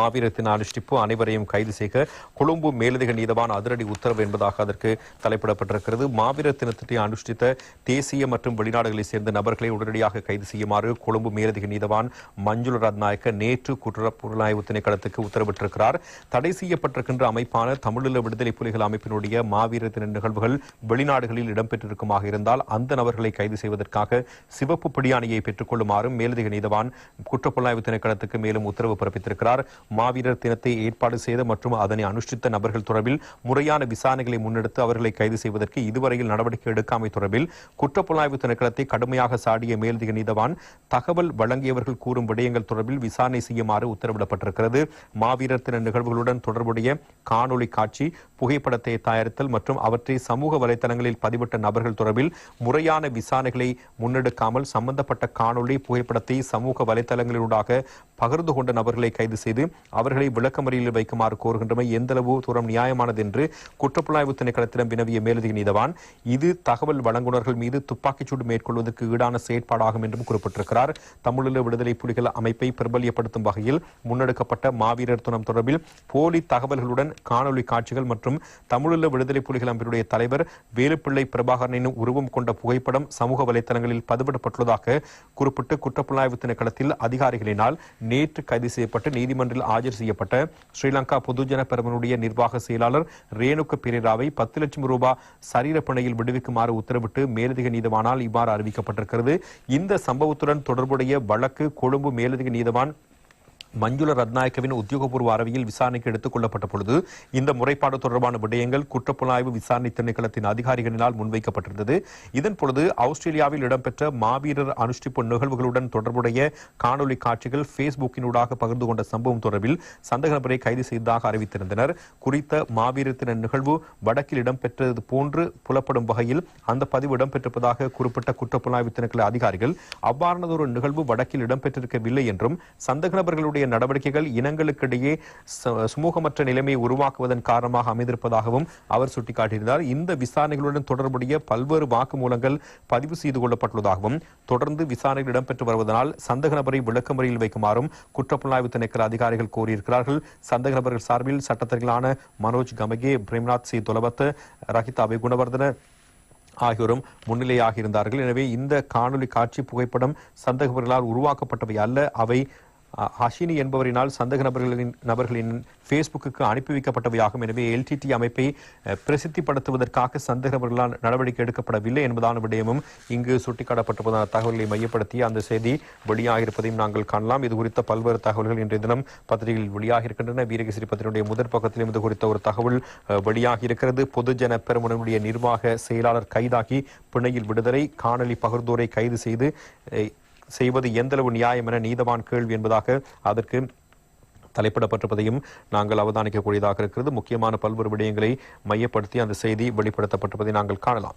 மாவீரத்தின் அனுஷ்டிப்பு அனைவரையும் கைது செய்க. கொழும்பு மேலதிக நீதவான் அதிரடி உத்தரவு என்பதாக அதற்கு தலைப்பிடப்பட்டிருக்கிறது. மாவீர தினத்தை அனுஷ்டித்த தேசிய மற்றும் வெளிநாடுகளைச் சேர்ந்த நபர்களை உடனடியாக கைது செய்யுமாறு கொழும்பு மேலதிக நீதவான் மஞ்சுள ரத்நாயக்க நேற்று குற்ற புலனாய்வு திணைக்களத்துக்கு உத்தரவிட்டிருக்கிறார். தடை செய்யப்பட்டிருக்கின்ற அமைப்பான தமிழீழ விடுதலை புலிகள் அமைப்பினுடைய மாவீர தின நிகழ்வுகள் வெளிநாடுகளில் இடம்பெற்றிருக்குமாக இருந்தால் அந்த நபர்களை கைது செய்வதற்காக சிவப்பு பிடியாணியை பெற்றுக் கொள்ளுமாறும் மேலதிக நீதவான் குற்றப்புலனாய்வு திணைக்களத்துக்கு மேலும் உத்தரவு பிறப்பித்திருக்கிறார். மாவீரர் தினத்தை ஏற்பாடு செய்த மற்றும் அதனை அனுஷ்டித்த நபர்கள் தொடர்பில் முறையான விசாரணைகளை முன்னெடுத்து அவர்களை கைது செய்வதற்கு இதுவரையில் நடவடிக்கை எடுக்காமை தொடர்பில் குற்றப்புலனாய்வு திணைக்களத்தை கடுமையாக சாடிய மேலதிக நீதவான் தகவல் வழங்கியவர்கள் கூறும் விடயங்கள் தொடர்பில் விசாரணை செய்யுமாறு உத்தரவிடப்பட்டிருக்கிறது. மாவீரர் தின நிகழ்வுகளுடன் தொடர்புடைய காணொலி காட்சி புகைப்படத்தை தயாரித்தல் மற்றும் அவற்றை சமூக வலைதளங்களில் பதிவிட்ட நபர்கள் தொடர்பில் முறையான விசாரணைகளை முன்னெடுக்காமல் சம்பந்தப்பட்ட காணொலி புகைப்படத்தை சமூக வலைதளங்களினூடாக பகிர்ந்து கொண்ட நபர்களை கைது செய்து அவர்களை விளக்கமறியலில் வைக்குமாறு கோருகின்றமை எந்தளவு தூரம் நியாயமானது என்று குற்றப்புலனாய்வு திணைக்களத்திடம் வினவிய மேலதிக நீதவான் இது தகவல் வழங்குனர்கள் மீது துப்பாக்கிச்சூடு மேற்கொள்வதற்கு ஈடான செயற்பாடாகும் என்றும் குறிப்பிட்டிருக்கிறார். தமிழீழ விடுதலை புலிகள் அமைப்பை பிரபல்யப்படுத்தும் வகையில் முன்னெடுக்கப்பட்ட மாவீரர் துணம் தொடர்பில் போலி தகவல்களுடன் காணொலி காட்சிகள் மற்றும் தமிழீழ விடுதலை புலிகள் அமைப்பினுடைய தலைவர் வேலுப்பிள்ளை பிரபாகரனின் உருவம் கொண்ட புகைப்படம் சமூக வலைதளங்களில் பதிவிடப்பட்டுள்ளதாக குறிப்பிட்டு குற்றப்புலனாய்வு திணைக்களத்தில் அதிகாரிகளினால் நேற்று கைது செய்யப்பட்டு நீதிமன்றில் ஆஜர் செய்யப்பட்ட ஸ்ரீலங்கா பொதுஜன பெருமனுடைய நிர்வாக செயலாளர் ரேணுக பெரேராவை பத்து லட்சம் ரூபாய் சரீரப்பணையில் விடுவிக்குமாறு உத்தரவிட்டு மேலதிக நீதவானால் இவ்வாறு அறிவிக்கப்பட்டிருக்கிறது. இந்த சம்பவத்துடன் தொடர்புடைய வழக்கு கொழும்பு மேலதிக நீதவான் மஞ்சுள ரத்நாயக்கவின் உத்தியோகபூர்வ அறிவியல் விசாரணைக்கு எடுத்துக் கொள்ளப்பட்ட பொழுது இந்த முறைப்பாடு தொடர்பான விடயங்கள் குற்றப்புலனாய்வு விசாரணை திணைக்களத்தின் அதிகாரிகளினால் முன்வைக்கப்பட்டிருந்தது. இதன் பொழுது ஆஸ்திரேலியாவில் இடம்பெற்ற மாவீரர் அனுஷ்டிப்பு நிகழ்வுகளுடன் தொடர்புடைய காணொலி காட்சிகள் பேஸ்புக்கினூடாக பகிர்ந்து கொண்ட சம்பவம் தொடர்பில் சந்தேக நபரை கைது செய்ததாக அறிவித்திருந்தனர். குறித்த மாவீரத்தின நிகழ்வு வடக்கில் இடம்பெற்றது போன்று புலப்படும் வகையில் அந்த பதிவு இடம்பெற்றிருப்பதாக குறிப்பிட்ட குற்றப்புலனாய்வு திணைக்கள அதிகாரிகள் அவ்வாறானதொரு நிகழ்வு வடக்கில் இடம்பெற்றிருக்கவில்லை என்றும் சந்தேக நபர்களுடைய நடவடிக்கைகள் இனங்களுக்கிடையே சுமூகமற்ற நிலைமையை உருவாக்குவதன் காரணமாக அமைந்திருப்பதாகவும் அவர் சுட்டிக்காட்டியிருந்தார். இந்த விசாரணைகளுடன் தொடர்புடைய பல்வேறு வாக்குமூலங்கள் பதிவு செய்து கொள்ளப்பட்டுள்ளதாகவும் தொடர்ந்து விசாரணைகள் இடம்பெற்று வருவதனால் சந்தக நபரை விளக்கமறியில் வைக்குமாறும் குற்றப்புலனாய்வு திணைக்கள அதிகாரிகள் கோரியிருக்கிறார்கள். சந்தக நபர்கள் சார்பில் சட்டத்தர்களான மனோஜ் கமகே பிரேம்நாத் சி. தொலவத்த ரஹிதா குணவர்தன ஆகியோரும் முன்னிலையாக இருந்தார்கள் எனவே இந்த காணொலி காட்சி புகைப்படம் சந்தேகபர்களால் உருவாக்கப்பட்டவை அல்ல அவை ஹஷினி என்பவரினால் சந்தேக நபர்களின் நபர்களின் ஃபேஸ்புக்கு அனுப்பி வைக்கப்பட்டவையாகும். எனவே எல்டிடி அமைப்பை பிரசித்திப்படுத்துவதற்காக சந்தக நபர்களால் நடவடிக்கை எடுக்கப்படவில்லை என்பதான விடயமும் இங்கு சுட்டிக்காட்டப்பட்டிருப்பதான தகவல்களை மையப்படுத்தி அந்த செய்தி வெளியாகியிருப்பதையும் நாங்கள் காணலாம். இது குறித்த பல்வேறு தகவல்கள் இன்றைய தினம் பத்திரிகையில் வெளியாக இருக்கின்றன வீரகேசரி பத்திரிகையுடைய முதற் பக்கத்திலும் இது குறித்த ஒரு தகவல் வெளியாகியிருக்கிறது. வெளியாகி இருக்கிறது பொதுஜன பெருமனுடைய நிர்வாக செயலாளர் கைதாகி பிணையில் விடுதலை காணொலி பகிர்ந்தோரை கைது செய்து செய்வது எந்தளவு நியாயம் என நீதவான் கேள்வி என்பதாக அதற்கு தலைப்பிடப்பட்டிருப்பதையும் நாங்கள் அவதானிக்கக்கூடியதாக இருக்கிறது. முக்கியமான பல்வேறு விடயங்களை மையப்படுத்தி அந்த செய்தி வெளிப்படுத்தப்பட்டிருப்பதை நாங்கள் காணலாம்.